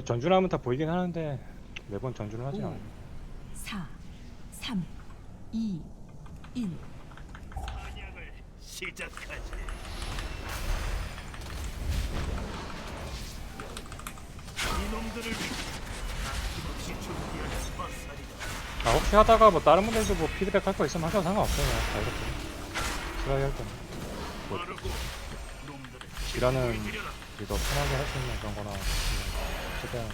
뭐 전준하면 다 보이긴 하는데 매번 전준을 하진 오. 않아요. 4, 3, 2, 1. 사냥을 시작하지. 이놈들을 아낌없이 준비한. 아 혹시 하다가 뭐 다른 분들도 뭐 피드백 할 거 있으면 하셔도 상관없어요. 다 이렇게 싫어야 할 거는 뭐 빠르고 놈들을 일하는. 우리가 편하게 할 수 있는 그런 거나 최대한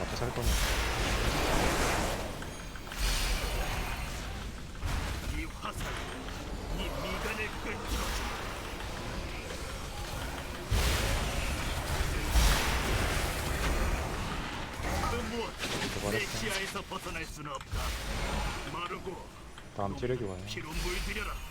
맞춰서 할 거니까 이 화살, 이 미간을 끊어줘. 그 무엇, 내 도발했어. 시야에서 벗어날 수는 없다. 마르고 다음 찌르기 와요. 피로 물들여라.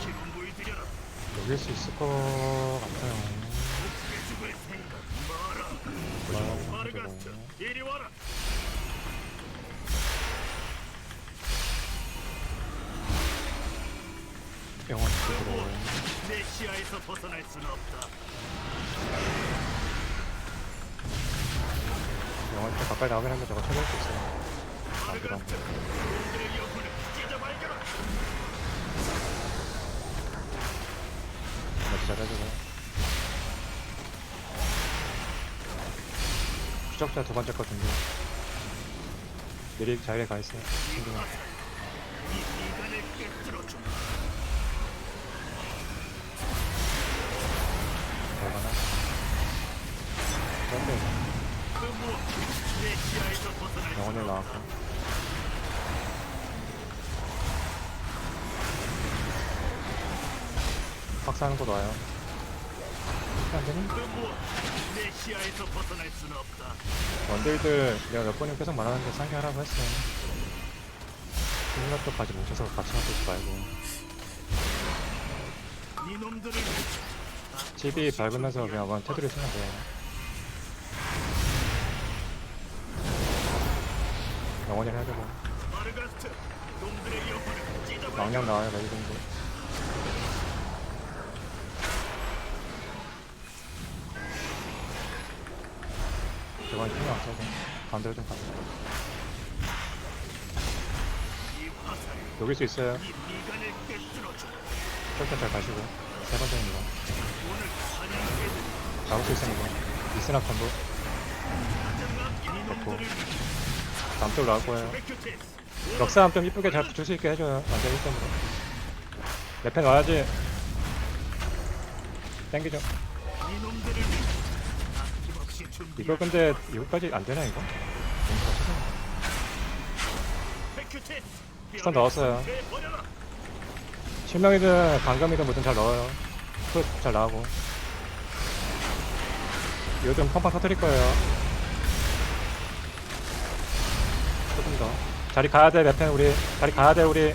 피로 물들여라. 여길 수 있을 것 같아요. 마라. 마르가스트, 이리 와라. 영원 쪽으로 내 시야에서 벗어날 수는 없다. 영원 좀 가까이 나오긴 하면 저거 쳐볼 수 있어요. 안 들어. 마르가스트, 놈들의 영혼을 찢어 발견하. 맞지 잘 해주고. 추적자 두 번째 거 준비. 미리 자리에 가 있어요. 챙기면. 없다. 나왔고. 박사하는 곳 와요. 이렇게 안 되니? 그 무엇, 내 시야에서 벗어날 수는 없다. 원딜들 내가 몇 번이고 계속 말하는데 상기하라고 했어요. 힐러도까지 뭉쳐서 같이 놔두지 말고. TV 밟으면서 그냥 원 테두리 쓰면 돼요. 영원히 해야 되고. 발견하. 망령 나와요, 레이든도. 대박이 신경 안 써서 반대로 좀 화살, 녹일 수 있어요. 철저히 잘 가시고. 세 번째입니다. 나올 수 있으니까. 이스나 컴보. 이놈 쪽으로 나올 거예요. 럭사함 좀 이쁘게 잘 붙일 수 있게 해줘요. 완전 1점으로. 내펜 와야지. 땡기죠. 이거 근데 이거까지 안 되나 이거? 스턴 넣었어요. 실명이든 방금이든 뭐든 잘 넣어요. 풋잘 나오고. 이거 좀 팡팡 터뜨릴 거예요. 조금 더. 자리 가야 돼, 랩펜 우리. 자리 가야 돼, 우리.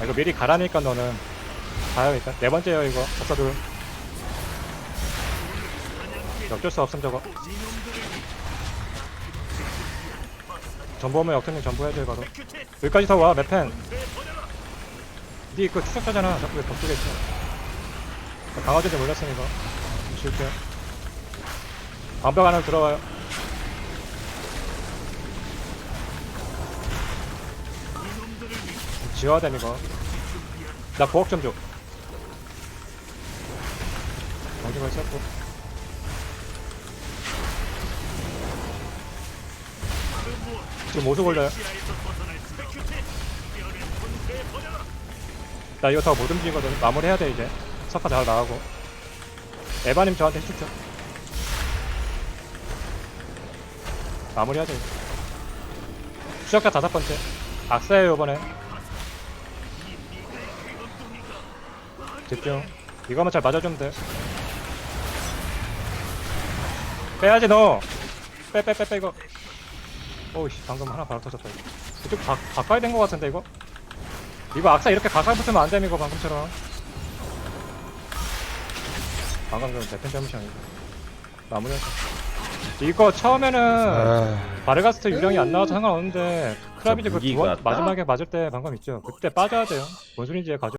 아, 이거 미리 가라니까 너는. 가요, 일단. 네 번째요, 이거. 박사 둘. 어쩔 수 없음, 저거. 전부 오면 역전님 전부 해줘요, 바로. 백큐테스. 여기까지 더 와, 맵펜. 버려라. 니그 추적자잖아. 자꾸 왜 벽쪽에 있어. 강화제도 몰랐으니 이거. 실패. 방벽 안으로 들어와요. 지워야 됨 이거. 나 보억 좀 줘. 방지걸 썼고. 지금 모두 걸려요. 나 이거 더 못 움직이거든. 마무리해야 돼 이제. 석화 잘 나가고. 에바님 저한테 해주죠. 마무리하자 이제. 추적자 다섯 번째. 악사예요 이번에. 집중. 이거만 잘 맞아주면 돼. 빼야지 너. 빼 빼 빼빼 이거. 오우씨 방금 하나 바로 터졌다 이거. 이쪽 바, 바꿔야 된거 같은데 이거. 이거 악사 이렇게 가까이 붙으면 안 됨, 이거 방금처럼. 방금 그 대펜 잘못이 아니고. 마무리하자. 이거 처음에는 아, 바르가스트 유령이 안 나와도 상관없는데 크라비즈 그 무기가 두 번- 딱- 마지막에 맞을 때 방금 있죠. 그때 빠져야 돼요. 뭔 소리인지 가져.